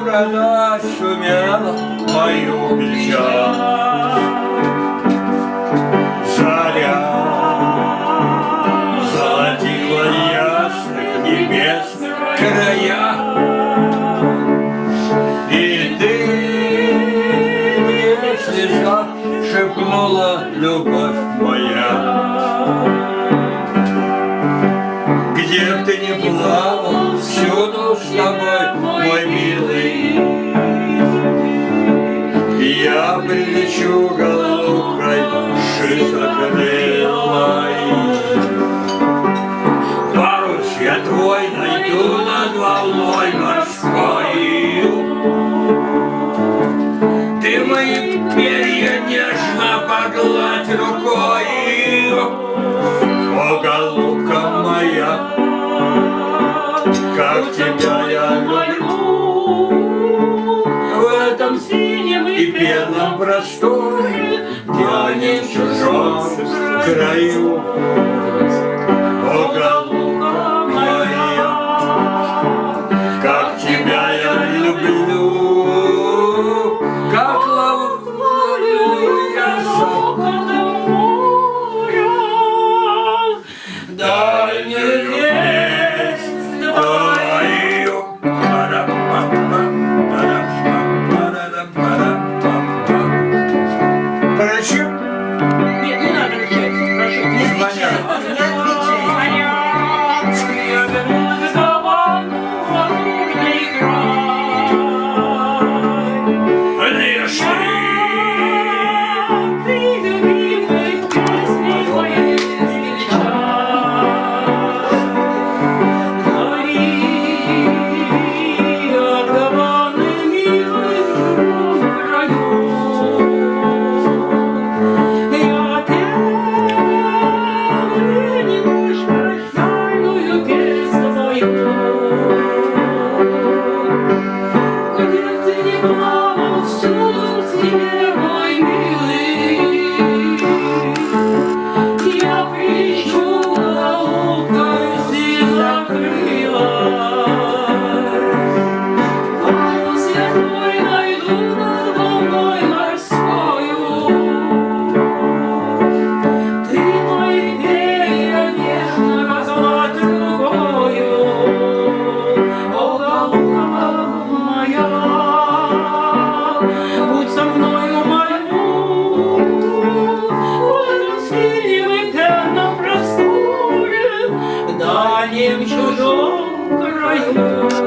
Борода шумела мою печаль. Заря золотила ясных небесных края. И ты мне в слезах шепнула любовь моя. Где б ты ни плавал, всюду с тобой, Я прилечу голубкой шизокрылой. Парус я твой найду над волной морской. Ты мои перья нежно погладь рукой. О, голубка моя, как тебя я люблю просторе Я не в чужом краю Ashley. Дальнем чужом краю.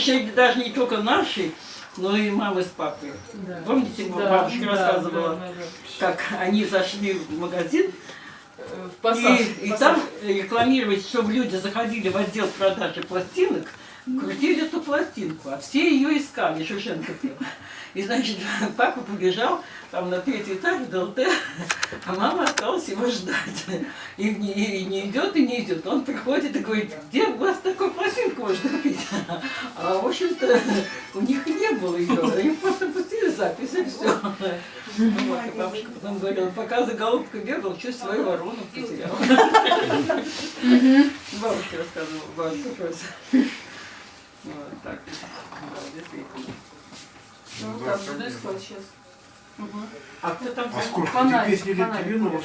Еще даже не только наши, но и мамы с папой. Помните, бабушка рассказывала, как они зашли в магазин, В пассаж. и, и там рекламировать, чтобы люди заходили в отдел продажи пластинок, крутили эту пластинку, а все ее искали, Шушенко пел. И, значит, папа побежал там на третий этаж в ДЛТ, а мама осталась его ждать. И не, и не идет, и не идет. Он приходит и говорит, где у вас такую можно купить? А, в общем-то, у них не было ее. Им просто пустили запись, и все. Вот, и бабушка потом говорила, пока за голубкой бегал, чуть свою ворону потерял. Бабушка рассказывала, бабушка просто. Вот так. Да, действительно. Ну, там происходит сейчас. А кто там? А сколько? Две песни фонарик. Литвинова